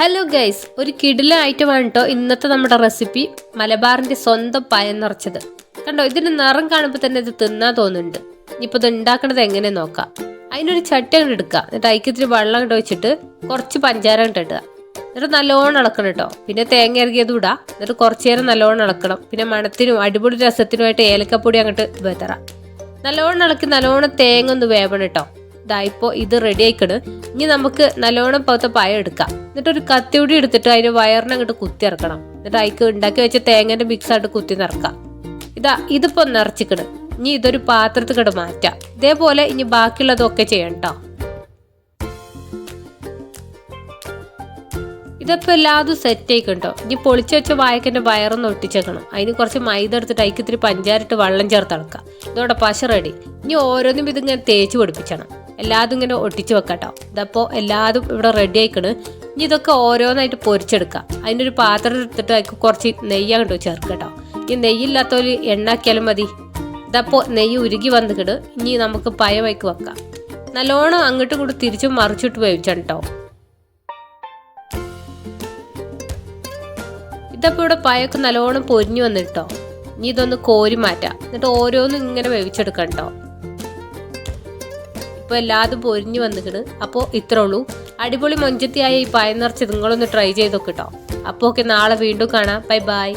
Hello guys ഒരു കിടില ഐറ്റമാണ് കേട്ടോ ഇന്നത്തെ നമ്മുടെ റെസിപ്പി മലബാറിന്റെ സ്വന്തം പയം നിറച്ചത് കണ്ടോ? ഇതിന്റെ നിറം കാണുമ്പോൾ തന്നെ ഇത് തിന്നാൻ തോന്നുന്നുണ്ട്. ഇപ്പൊ ഇത് ഉണ്ടാക്കണത് എങ്ങനെ നോക്കാം. അതിനൊരു ചട്ടി അങ്ങോട്ട് എടുക്കുക എന്നിട്ട് അതിക്ക് ഇത്തിരി വെള്ളം അങ്ങോട്ട് വെച്ചിട്ട് കുറച്ച് പഞ്ചാര അങ്ങോട്ട് ഇടുക. എന്നിട്ട് നല്ലോണം ഇളക്കണം കേട്ടോ പിന്നെ തേങ്ങ ഇറങ്ങിയത് ഇടാം. എന്നിട്ട് കുറച്ച് നേരം നല്ലോണം ഇളക്കണം. പിന്നെ മണത്തിനും അടിപൊളി രസത്തിനുമായിട്ട് ഏലക്കപ്പൊടി അങ്ങോട്ട് വെതറാം നല്ലോണം ഇളക്കി നല്ലോണം തേങ്ങ ഒന്ന് വേവണം കേട്ടോ ഇതാ ഇപ്പോൾ ഇത് റെഡി ആയിക്കണ്. ഇനി നമുക്ക് നല്ലോണം പൗത്ത പായ എടുക്കാം. എന്നിട്ട് ഒരു കത്തിയൂടി എടുത്തിട്ട് അതിന് വയറിനെ അങ്ങോട്ട് കുത്തി ഇറക്കണം. എന്നിട്ട് അതിക്ക് ഉണ്ടാക്കി വെച്ച തേങ്ങന്റെ മിക്സ് ആയിട്ട് കുത്തി നിറക്കാം. ഇതാ ഇതിപ്പോ നിറച്ചിക്കണ് ഇനി ഇതൊരു പാത്രത്തിൽ കിട മാറ്റാം. ഇതേപോലെ ഇനി ബാക്കിയുള്ളതൊക്കെ ചെയ്യണം ഇതിപ്പോൾ എല്ലാതും സെറ്റ് ആയിക്കണ്ടോ ഇനി പൊളിച്ചു വെച്ച വായക്കന്റെ വയറൊന്ന് ഒട്ടിച്ചേക്കണം. അതിന് കുറച്ച് മൈദ എടുത്തിട്ട് അതിക്ക് ഇത്തിരി പഞ്ചാരിട്ട് വെള്ളം ചേർത്ത് ഇളക്കാം. ഇതോടെ പശ റെഡി ഇനി ഓരോന്നും ഇതിങ്ങനെ തേച്ച് പിടിപ്പിച്ചണം. എല്ലാതും ഇങ്ങനെ ഒട്ടിച്ച് വെക്കാട്ടോ. ഇതപ്പോൾ എല്ലാതും ഇവിടെ റെഡി ആയിക്കണ്. ഇനി ഇതൊക്കെ ഓരോന്നായിട്ട് പൊരിച്ചെടുക്കാം. അതിന്റെ ഒരു പാത്രം എടുത്തിട്ട് അതിൽ കുറച്ച് നെയ്യ് കണ്ടോ ചേർക്കട്ടോ. ഈ നെയ്യില്ലാത്തൊരു എണ്ണാക്കിയാലും മതി. ഇതപ്പോൾ നെയ്യ് ഉരുകി വന്നിട്ട് ഇനി നമുക്ക് പയമായിക്ക് വെക്കാം. നല്ലോണം അങ്ങോട്ടും കൂടി തിരിച്ചും മറിച്ചിട്ട് വേവിച്ചാണ് കേട്ടോ ഇതപ്പോൾ ഇവിടെ പയൊക്കെ നല്ലോണം പൊരിഞ്ഞു വന്നിട്ടോ. ഇനി ഇതൊന്ന് കോരി മാറ്റാം. എന്നിട്ട് ഓരോന്നും ഇങ്ങനെ വേവിച്ചെടുക്കാം കേട്ടോ ഇപ്പോൾ എല്ലാതും പൊരിഞ്ഞു വന്നിക്കണ്. അപ്പോൾ ഇത്രേ ഉള്ളൂ. അടിപൊളി മൊഞ്ചത്തിയായ ഈ പയം നിറച്ച് നിങ്ങളൊന്ന് ട്രൈ ചെയ്തൊക്കെ കേട്ടോ അപ്പോൾ ഓക്കെ നാളെ വീണ്ടും കാണാം. Bye bye